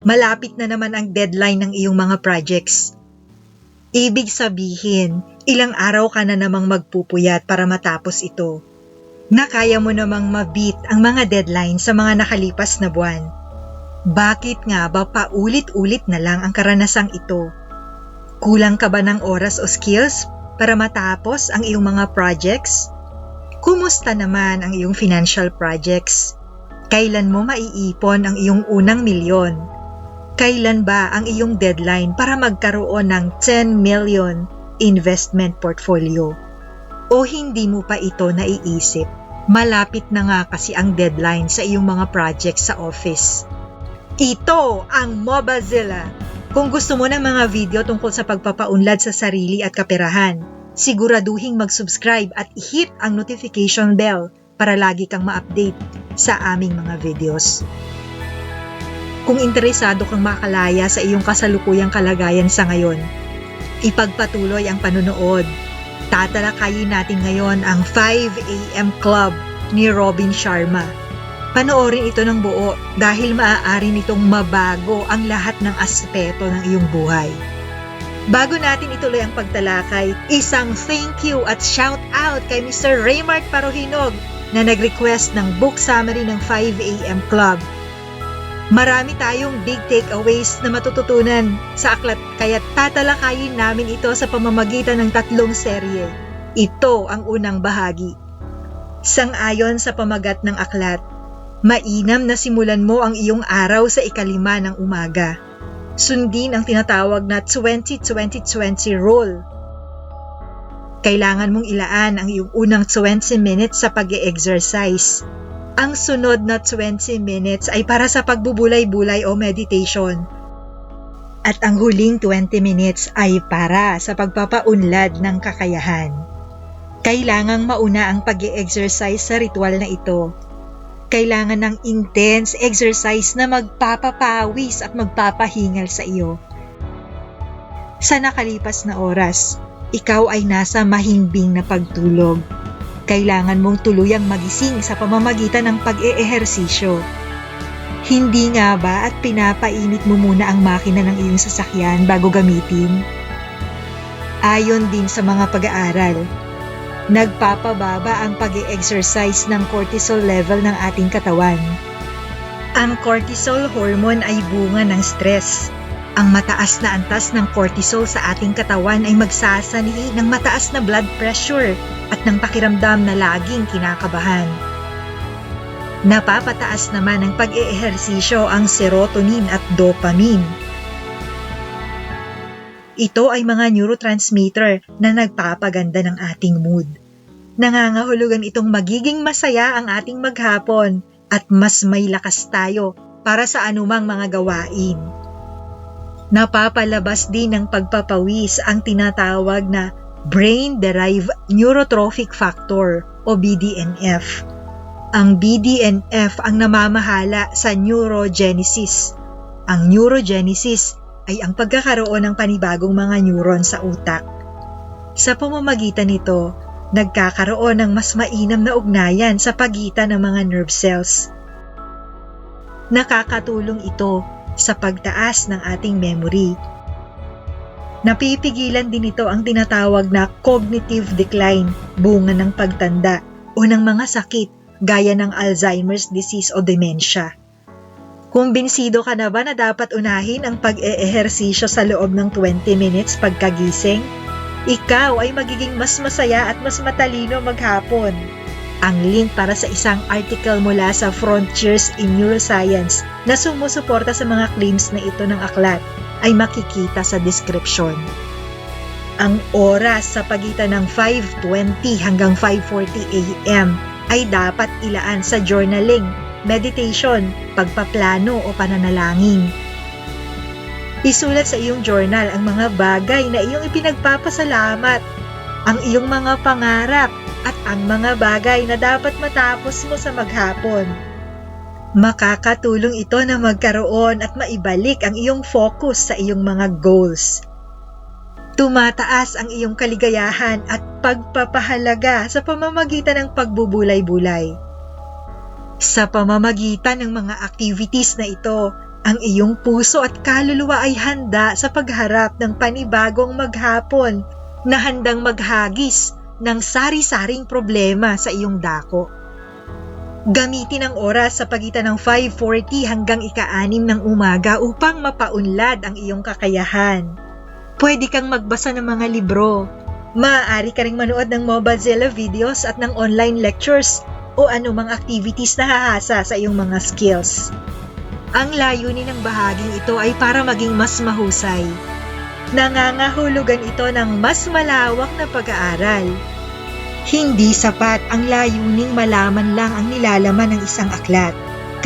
malapit na naman ang deadline ng iyong mga projects. Ibig sabihin, ilang araw ka na namang magpupuyat para matapos ito. Na kaya mo namang mabit ang mga deadline sa mga nakalipas na buwan. Bakit nga ba paulit-ulit na lang ang karanasang ito? Kulang ka ba ng oras o skills para matapos ang iyong mga projects? Kumusta naman ang iyong financial projects? Kailan mo maiipon ang iyong unang milyon? Kailan ba ang iyong deadline para magkaroon ng 10 million investment portfolio? O hindi mo pa ito naiisip? Malapit na nga kasi ang deadline sa iyong mga projects sa office. Ito ang Mobazilla. Kung gusto mo ng mga video tungkol sa pagpapaunlad sa sarili at kaperahan, siguraduhing mag-subscribe at hit ang notification bell para lagi kang ma-update sa aming mga videos. Kung interesado kang makalaya sa iyong kasalukuyang kalagayan sa ngayon, ipagpatuloy ang panunood. Tatalakayin natin ngayon ang 5 AM Club ni Robin Sharma. Panoorin ito ng buo dahil maaari nitong mabago ang lahat ng aspeto ng iyong buhay. Bago natin ituloy ang pagtalakay, isang thank you at shout out kay Mr. Raymart Parohinog na nag-request ng book summary ng 5am Club. Marami tayong big takeaways na matututunan sa aklat kaya tatalakayin namin ito sa pamamagitan ng tatlong serye. Ito ang unang bahagi. Sang-ayon sa pamagat ng aklat, mainam na simulan mo ang iyong araw sa ikalima ng umaga. Sundin ang tinatawag na 20-20-20 rule kailangan mong ilaan ang iyong unang 20 minutes sa pag exercise Ang sunod na 20 minutes ay para sa pagbubulay-bulay o meditation. At ang huling 20 minutes ay para sa pagpapaunlad ng kakayahan. Kailangang mauna ang pag exercise sa ritual na ito. Kailangan ng intense exercise na magpapapawis at magpapahingal sa iyo. Sa nakalipas na oras, ikaw ay nasa mahimbing na pagtulog. Kailangan mong tuluyang magising sa pamamagitan ng pag-eehersisyo. Hindi nga ba at pinapainit mo muna ang makina ng iyong sasakyan bago gamitin? Ayon din sa mga pag-aaral, nagpapababa ang pag-exercise ng cortisol level ng ating katawan. Ang cortisol hormone ay bunga ng stress ang mataas na antas ng cortisol sa ating katawan ay magsasani ng mataas na blood pressure at ng pakiramdam na laging kinakabahan. Napapataas naman ng pag-eehersisyo ang serotonin at dopamine. Ito ay mga neurotransmitter na nagpapaganda ng ating mood. Nangangahulugan itong magiging masaya ang ating maghapon at mas may lakas tayo para sa anumang mga gawain. Napapalabas din ng pagpapawis ang tinatawag na Brain-Derived Neurotrophic Factor o BDNF. Ang BDNF ang namamahala sa neurogenesis. Ang neurogenesis ay ang pagkakaroon ng panibagong mga neuron sa utak. Sa pamamagitan nito, nagkakaroon ng mas mainam na ugnayan sa pagitan ng mga nerve cells. Nakakatulong ito sa pagtaas ng ating memory. Napipigilan din ito ang tinatawag na cognitive decline, bunga ng pagtanda o ng mga sakit gaya ng Alzheimer's disease o dementia. Kumbinsido ka na ba na dapat unahin ang pag-eehersisyo sa loob ng 20 minutes pagkagising? Ikaw ay magiging mas masaya at mas matalino maghapon. Ang link para sa isang article mula sa Frontiers in Neuroscience na sumusuporta sa mga claims na ito ng aklat ay makikita sa description. Ang oras sa pagitan ng 5.20 hanggang 5.40 a.m. ay dapat ilaan sa journaling, meditation, pagpaplano o pananalangin. Isulat sa iyong journal ang mga bagay na iyong ipinagpapasalamat, ang iyong mga pangarap at ang mga bagay na dapat matapos mo sa maghapon. Makakatulong ito na magkaroon at maibalik ang iyong focus sa iyong mga goals. Tumataas ang iyong kaligayahan at pagpapahalaga sa pamamagitan ng pagbubulay-bulay. Sa pamamagitan ng mga activities na ito, ang iyong puso at kaluluwa ay handa sa pagharap ng panibagong maghapon na handang maghagis ng sari-saring problema sa iyong dako. Gamitin ang oras sa pagitan ng 5.40 hanggang ika-6 ng umaga upang mapaunlad ang iyong kakayahan. Pwede kang magbasa ng mga libro. Maaari ka ring manood ng Mobilezilla videos at ng online lectures o anumang activities na hahasa sa iyong mga skills. Ang layunin ng bahaging ito ay para maging mas mahusay. Nangangahulugan ito ng mas malawak na pag-aaral. Hindi sapat ang layuning malaman lang ang nilalaman ng isang aklat.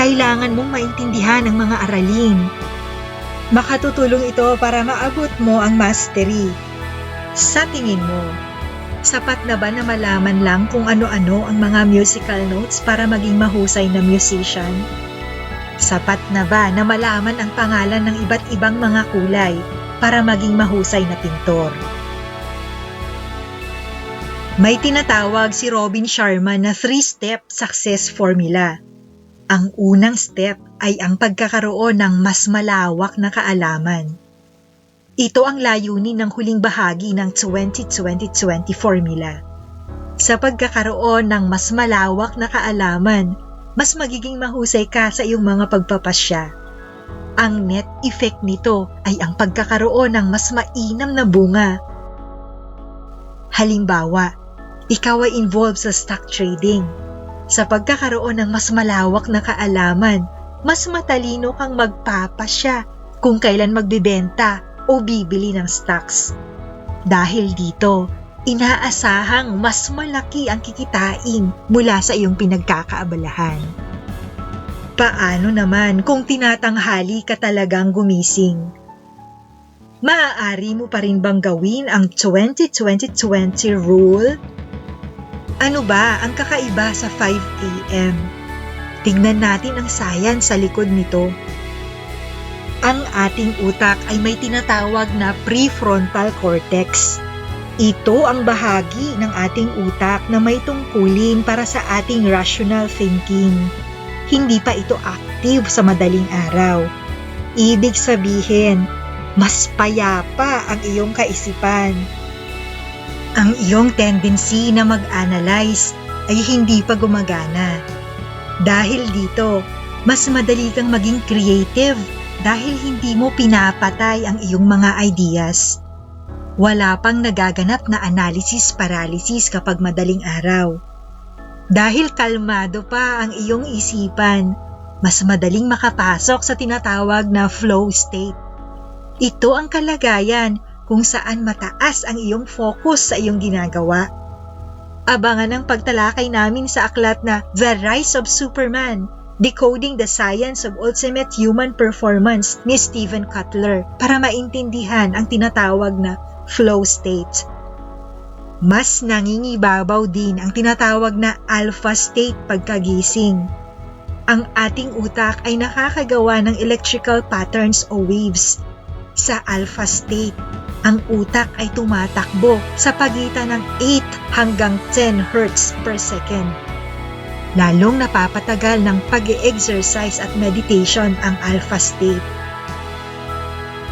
Kailangan mong maintindihan ang mga aralin. Makatutulong ito para maabot mo ang mastery. Sa tingin mo, sapat na ba na malaman lang kung ano-ano ang mga musical notes para maging mahusay na musician? Sapat na ba na malaman ang pangalan ng iba't ibang mga kulay para maging mahusay na pintor? May tinatawag si Robin Sharma na three-step success formula. Ang unang step ay ang pagkakaroon ng mas malawak na kaalaman. Ito ang layunin ng huling bahagi ng 2020-20 formula. Sa pagkakaroon ng mas malawak na kaalaman, mas magiging mahusay ka sa iyong mga pagpapasya. Ang net effect nito ay ang pagkakaroon ng mas mainam na bunga. Halimbawa, ikaw ay involved sa stock trading. Sa pagkakaroon ng mas malawak na kaalaman, mas matalino kang magpapasya kung kailan magbibenta o bibili ng stocks. Dahil dito, inaasahang mas malaki ang kikitain mula sa iyong pinagkakaabalahan. Paano naman kung tinatanghali ka talagang gumising? Maaari mo pa rin bang gawin ang 20-20-20 rule? Ano ba ang kakaiba sa 5 a.m.? Tingnan natin ang science sa likod nito. Ang ating utak ay may tinatawag na prefrontal cortex. Ito ang bahagi ng ating utak na may tungkulin para sa ating rational thinking. Hindi pa ito active sa madaling araw. Ibig sabihin, mas payapa ang iyong kaisipan. Ang iyong tendency na mag-analyze ay hindi pa gumagana. Dahil dito, mas madali kang maging creative dahil hindi mo pinapatay ang iyong mga ideas. Wala pang nagaganap na analysis paralysis kapag madaling araw. Dahil kalmado pa ang iyong isipan, mas madaling makapasok sa tinatawag na flow state. Ito ang kalagayan kung saan mataas ang iyong focus sa iyong ginagawa. Abangan ang pagtalakay namin sa aklat na The Rise of Superman, Decoding the Science of Ultimate Human Performance ni Stephen Cutler para maintindihan ang tinatawag na flow state. Mas nangingibabaw din ang tinatawag na alpha state pagkagising. Ang ating utak ay nakakagawa ng electrical patterns o waves. Sa alpha state, ang utak ay tumatakbo sa pagitan ng 8 hanggang 10 Hz per second. Lalong napapatagal ng pag exercise at meditation ang alpha state.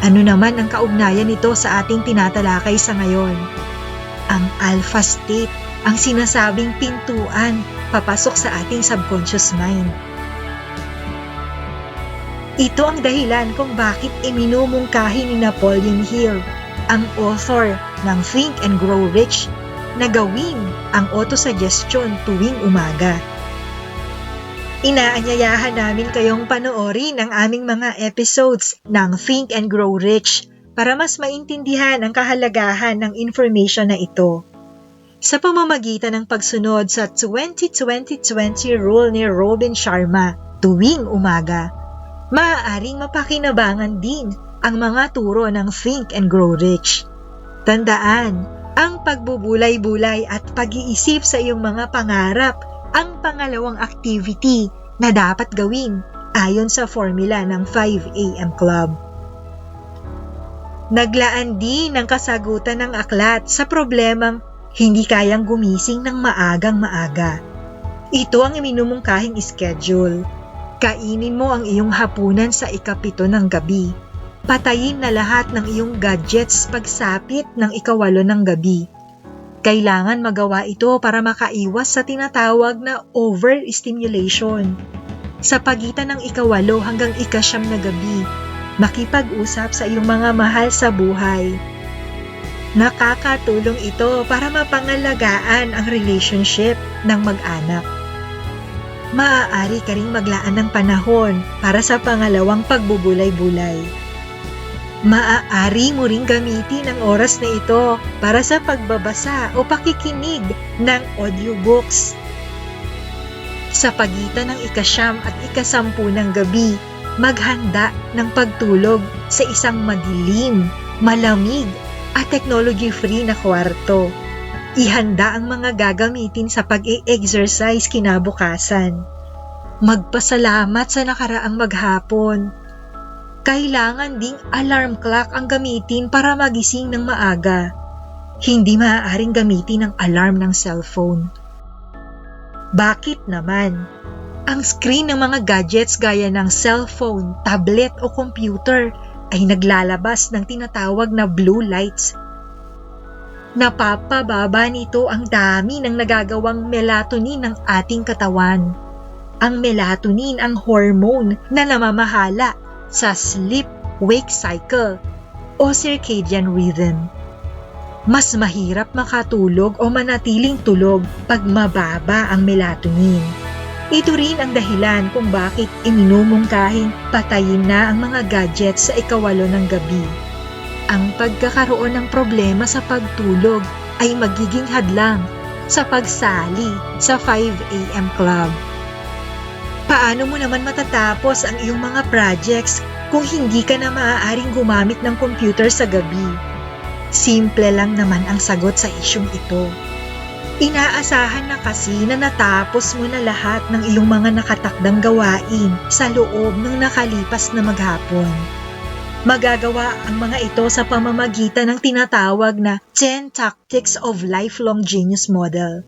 Ano naman ang kaugnayan nito sa ating tinatalakay sa ngayon? Ang alpha state ang sinasabing pintuan papasok sa ating subconscious mind. Ito ang dahilan kung bakit iminumungkahi ni Napoleon Hill, ang author ng Think and Grow Rich, na gawin ang autosuggestion tuwing umaga. Inaanyayahan namin kayong panoorin ang aming mga episodes ng Think and Grow Rich para mas maintindihan ang kahalagahan ng information na ito. Sa pamamagitan ng pagsunod sa 20-20-20 rule ni Robin Sharma tuwing umaga, maaaring mapakinabangan din ang mga turo ng Think and Grow Rich. Tandaan, ang pagbubulay-bulay at pag-iisip sa iyong mga pangarap ang pangalawang activity na dapat gawin ayon sa formula ng 5 AM Club. Naglaan din ng kasagutan ng aklat sa problemang hindi kayang gumising ng maagang maaga. Ito ang iminumungkahing schedule. Kainin mo ang iyong hapunan sa ikapito ng gabi. Patayin na lahat ng iyong gadgets pagsapit ng ikawalo ng gabi. Kailangan magawa ito para makaiwas sa tinatawag na overstimulation. Sa pagitan ng ikawalo hanggang ikasyam na gabi, makipag-usap sa iyong mga mahal sa buhay. Nakakatulong ito para mapangalagaan ang relationship ng mag-anak. Maaari ka ring maglaan ng panahon para sa pangalawang pagbubulay-bulay. Maaari mo ring gamitin ang oras na ito para sa pagbabasa o pakikinig ng audiobooks. Sa pagitan ng ikasyam at ikasampu ng gabi, maghanda ng pagtulog sa isang madilim, malamig at technology-free na kwarto. Ihanda ang mga gagamitin sa pag-e-exercise kinabukasan. Magpasalamat sa nakaraang maghapon. Kailangan ding alarm clock ang gamitin para magising ng maaga. Hindi maaaring gamitin ang alarm ng cellphone. Bakit naman? Ang screen ng mga gadgets gaya ng cellphone, tablet o computer ay naglalabas ng tinatawag na blue lights. Napapababa nito ang dami ng nagagawang melatonin ng ating katawan. Ang melatonin ang hormone na namamahala sa sleep-wake cycle o circadian rhythm. Mas mahirap makatulog o manatiling tulog pag mababa ang melatonin. Ito rin ang dahilan kung bakit iminumungkahin patayin na ang mga gadgets sa ikawalo ng gabi. Ang pagkakaroon ng problema sa pagtulog ay magiging hadlang sa pagsali sa 5 a.m. club. Paano mo naman matatapos ang iyong mga projects kung hindi ka na maaaring gumamit ng computer sa gabi? Simple lang naman ang sagot sa isyong ito. Inaasahan na kasi na natapos mo na lahat ng iyong mga nakatakdang gawain sa loob ng nakalipas na maghapon. Magagawa ang mga ito sa pamamagitan ng tinatawag na 10 Tactics of Lifelong Genius Model.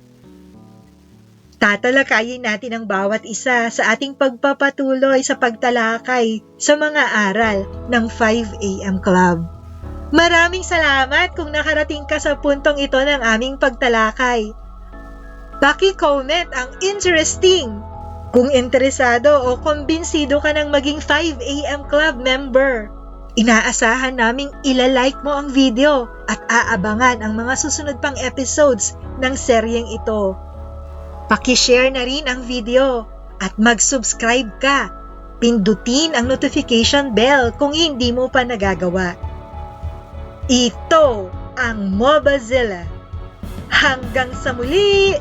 Tatalakayin natin ang bawat isa sa ating pagpapatuloy sa pagtalakay sa mga aral ng 5 AM Club. Maraming salamat kung nakarating ka sa puntong ito ng aming pagtalakay. Paki-comment ang interesting kung interesado o kumbinsido ka ng maging 5 AM Club member. Inaasahan naming ilalike mo ang video at aabangan ang mga susunod pang episodes ng seryeng ito. Paki-share na rin ang video at mag-subscribe ka. Pindutin ang notification bell kung hindi mo pa nagagawa. Ito ang Mobazilla. Hanggang sa muli!